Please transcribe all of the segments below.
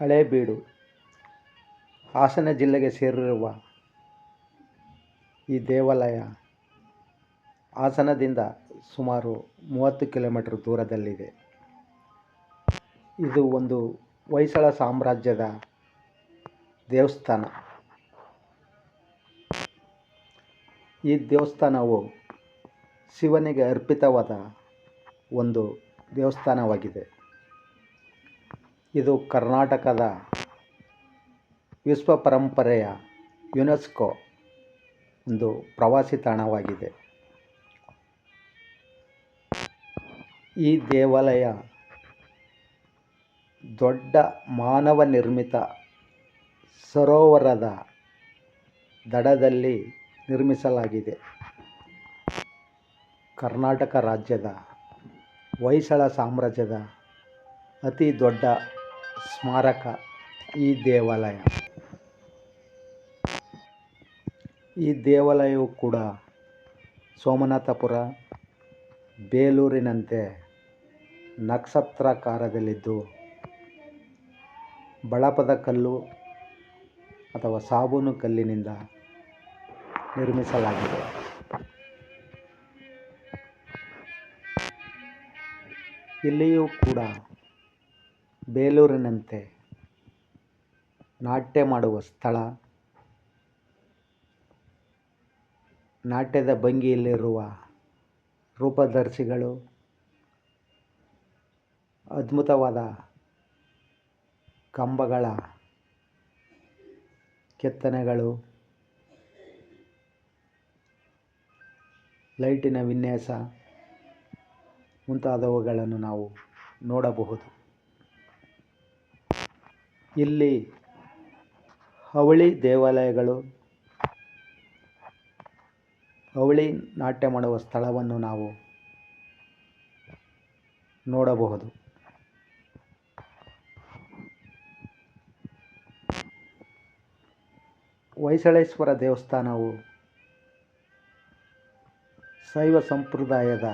ಹಳೇಬೀಡು. ಹಾಸನ ಜಿಲ್ಲೆಗೆ ಸೇರಿರುವ ಈ ದೇವಾಲಯ ಹಾಸನದಿಂದ ಸುಮಾರು ಮೂವತ್ತು ಕಿಲೋಮೀಟರ್ ದೂರದಲ್ಲಿದೆ. ಇದು ಒಂದು ಹೊಯ್ಸಳ ಸಾಮ್ರಾಜ್ಯದ ದೇವಸ್ಥಾನ. ಈ ದೇವಸ್ಥಾನವು ಶಿವನಿಗೆ ಅರ್ಪಿತವಾದ ಒಂದು ದೇವಸ್ಥಾನವಾಗಿದೆ. ಇದು ಕರ್ನಾಟಕದ ವಿಶ್ವ ಪರಂಪರೆಯ ಯುನೆಸ್ಕೋ ಒಂದು ಪ್ರವಾಸಿ ತಾಣವಾಗಿದೆ. ಈ ದೇವಾಲಯ ದೊಡ್ಡ ಮಾನವ ನಿರ್ಮಿತ ಸರೋವರದ ದಡದಲ್ಲಿ ನಿರ್ಮಿಸಲಾಗಿದೆ. ಕರ್ನಾಟಕ ರಾಜ್ಯದ ಹೊಯ್ಸಳ ಸಾಮ್ರಾಜ್ಯದ ಅತಿ ದೊಡ್ಡ ಸ್ಮಾರಕ ಈ ದೇವಾಲಯ. ಈ ದೇವಾಲಯವು ಕೂಡ ಸೋಮನಾಥಪುರ ಬೇಲೂರಿನಂತೆ ನಕ್ಷತ್ರಾಕಾರದಲ್ಲಿದ್ದು ಬಳಪದ ಕಲ್ಲು ಅಥವಾ ಸಾಬೂನು ಕಲ್ಲಿನಿಂದ ನಿರ್ಮಿಸಲಾಗಿದೆ. ಇಲ್ಲಿಯೂ ಕೂಡ ಬೇಲೂರಿನಂತೆ ನಾಟ್ಯ ಮಾಡುವ ಸ್ಥಳ. ನಾಟ್ಯದ ಭಂಗಿಯಲ್ಲಿರುವ ರೂಪದರ್ಶಿಗಳು, ಅದ್ಭುತವಾದ ಕಂಬಗಳ ಕೆತ್ತನೆಗಳು, ಲೈಟಿನ ವಿನ್ಯಾಸ ಮುಂತಾದವುಗಳನ್ನು ನಾವು ನೋಡಬಹುದು. ಇಲ್ಲಿ ಅವಳಿ ದೇವಾಲಯಗಳು ಅವಳಿ ನಾಟ್ಯ ಮಾಡುವ ಸ್ಥಳವನ್ನು ನಾವು ನೋಡಬಹುದು. ಹೊಯ್ಸಳೇಶ್ವರ ದೇವಸ್ಥಾನವು ಶೈವ ಸಂಪ್ರದಾಯದ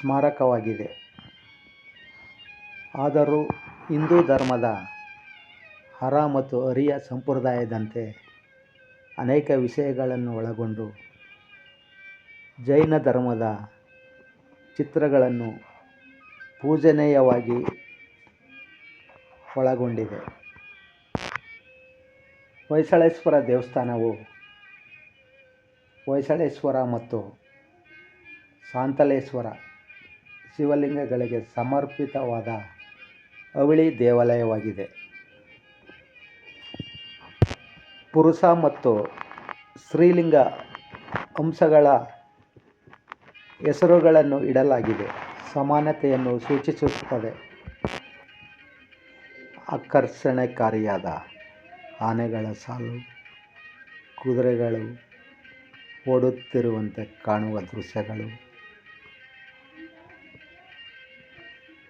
ಸ್ಮಾರಕವಾಗಿದೆ. ಆದರೂ ಹಿಂದೂ ಧರ್ಮದ ಹರ ಮತ್ತು ಹರಿಯ ಸಂಪ್ರದಾಯದಂತೆ ಅನೇಕ ವಿಷಯಗಳನ್ನು ಒಳಗೊಂಡು ಜೈನ ಧರ್ಮದ ಚಿತ್ರಗಳನ್ನು ಪೂಜನೀಯವಾಗಿ ಒಳಗೊಂಡಿದೆ. ಹೊಯ್ಸಳೇಶ್ವರ ದೇವಸ್ಥಾನವು ಹೊಯ್ಸಳೇಶ್ವರ ಮತ್ತು ಶಾಂತಲೇಶ್ವರ ಶಿವಲಿಂಗಗಳಿಗೆ ಸಮರ್ಪಿತವಾದ ಅವಳಿ ದೇವಾಲಯವಾಗಿದೆ. ಪುರುಷ ಮತ್ತು ಸ್ತ್ರೀಲಿಂಗ ಅಂಶಗಳ ಹೆಸರುಗಳನ್ನು ಇಡಲಾಗಿದೆ. ಸಮಾನತೆಯನ್ನು ಸೂಚಿಸುತ್ತದೆ. ಆಕರ್ಷಣೆಕಾರಿಯಾದ ಆನೆಗಳ ಸಾಲು, ಕುದುರೆಗಳು ಓಡುತ್ತಿರುವಂತೆ ಕಾಣುವ ದೃಶ್ಯಗಳು,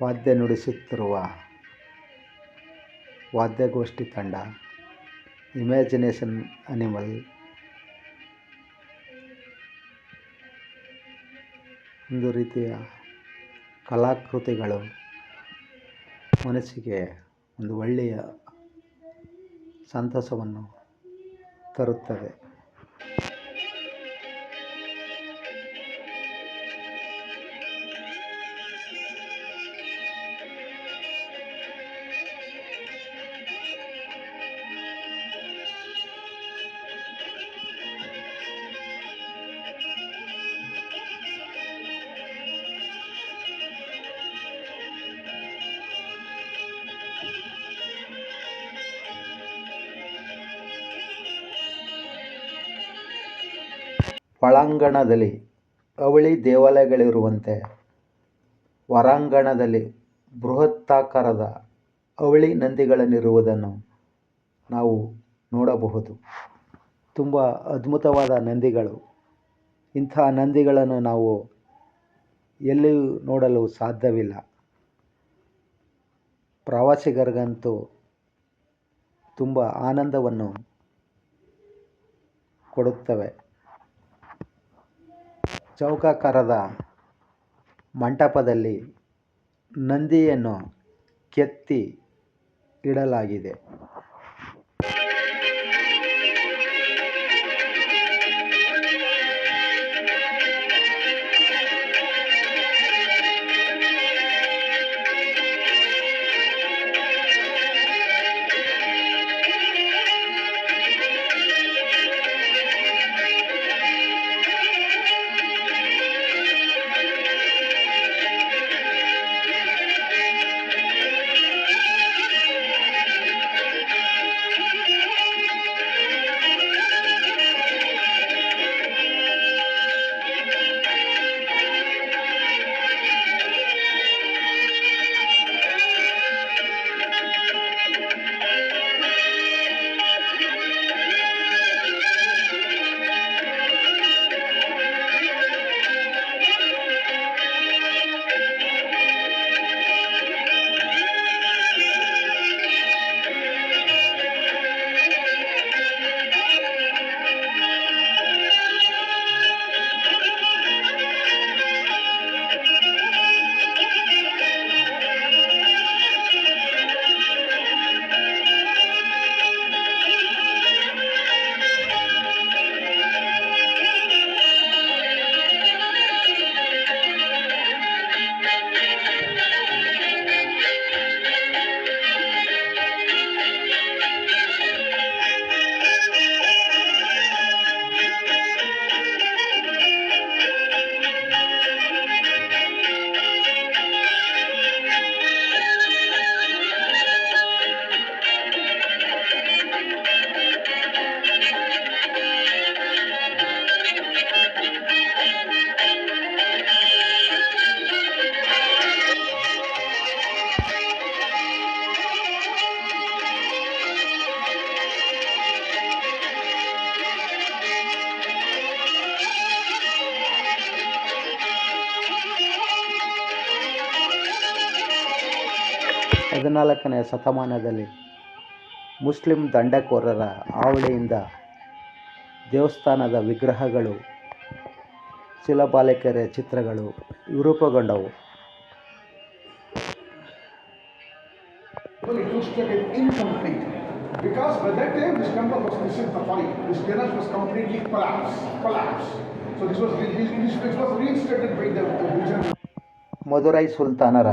ವಾದ್ಯ ನುಡಿಸುತ್ತಿರುವ ವಾದ್ಯಗೋಷ್ಠಿ ತಂಡ ಇಮ್ಯಾಜಿನೇಷನ್ ಅನಿಮಲ್ ಒಂದು ರೀತಿಯ ಕಲಾಕೃತಿಗಳು ಮನಸ್ಸಿಗೆ ಒಂದು ಒಳ್ಳೆಯ ಸಂತಸವನ್ನು ತರುತ್ತದೆ ಒಳಾಂಗಣದಲ್ಲಿ ಅವಳಿ ದೇವಾಲಯಗಳಿರುವಂತೆ ಹೊರಾಂಗಣದಲ್ಲಿ ಬೃಹತ್ತಾಕಾರದ ಅವಳಿ ನಂದಿಗಳನ್ನಿರುವುದನ್ನು ನಾವು ನೋಡಬಹುದು. ತುಂಬ ಅದ್ಭುತವಾದ ನಂದಿಗಳು. ಇಂಥ ನಂದಿಗಳನ್ನು ನಾವು ಎಲ್ಲಿಯೂ ನೋಡಲು ಸಾಧ್ಯವಿಲ್ಲ. ಪ್ರವಾಸಿಗರಿಗಂತೂ ತುಂಬ ಆನಂದವನ್ನು ಕೊಡುತ್ತವೆ. ಚೌಕಾಕಾರದ ಮಂಟಪದಲ್ಲಿ ನಂದಿಯನ್ನು ಕೆತ್ತಿ ಇಡಲಾಗಿದೆ. ಹದಿನಾಲ್ಕನೇ ಶತಮಾನದಲ್ಲಿ ಮುಸ್ಲಿಮ್ ದಂಡಕೋರರ ಹಾವಳಿಯಿಂದ ದೇವಸ್ಥಾನದ ವಿಗ್ರಹಗಳು ಶಿಲಾಬಾಲೇಕೆರೆಯ ಚಿತ್ರಗಳು ವಿರೂಪಗೊಂಡವು ಮಧುರೈ ಸುಲ್ತಾನರ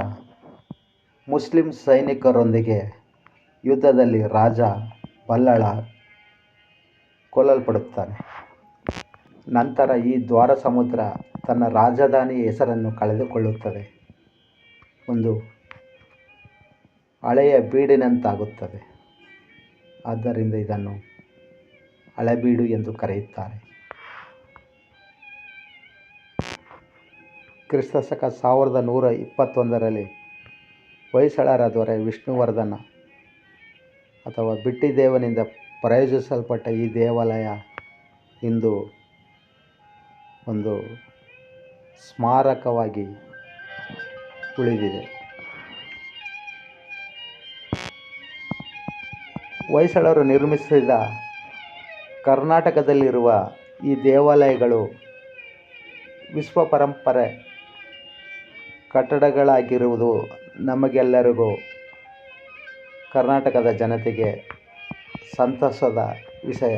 ಮುಸ್ಲಿಂ ಸೈನಿಕರೊಂದಿಗೆ ಯುದ್ಧದಲ್ಲಿ ರಾಜ ಬಲ್ಲಾಳ ಕೊಲ್ಲಲ್ಪಡುತ್ತಾನೆ. ನಂತರ ಈ ದ್ವಾರ ಸಮುದ್ರ ತನ್ನ ರಾಜಧಾನಿ ಹೆಸರನ್ನು ಕಳೆದುಕೊಳ್ಳುತ್ತದೆ. ಒಂದು ಹಳೆಯ ಬೀಡಿನಂತಾಗುತ್ತದೆ. ಆದ್ದರಿಂದ ಇದನ್ನು ಹಳೆಬೀಡು ಎಂದು ಕರೆಯುತ್ತಾರೆ. ಕ್ರಿಸ್ತಶಕ ಸಾವಿರದ ನೂರ ಇಪ್ಪತ್ತೊಂದರಲ್ಲಿ ಹೊಯ್ಸಳರ ದೊರೆ ವಿಷ್ಣುವರ್ಧನ. ಅಥವಾ ಬಿಟ್ಟಿದೇವನಿಂದ ಪ್ರಯೋಜಿಸಲ್ಪಟ್ಟ ಈ ದೇವಾಲಯ ಇಂದು ಒಂದು ಸ್ಮಾರಕವಾಗಿ ಉಳಿದಿದೆ. ಹೊಯ್ಸಳರು ನಿರ್ಮಿಸಿದ ಕರ್ನಾಟಕದಲ್ಲಿರುವ ಈ ದೇವಾಲಯಗಳು ವಿಶ್ವ ಪರಂಪರೆ ಕಟ್ಟಡಗಳಾಗಿರುವುದು ನಮಗೆಲ್ಲರಿಗೂ ಕರ್ನಾಟಕದ ಜನತೆಗೆ ಸಂತಸದ ವಿಷಯ.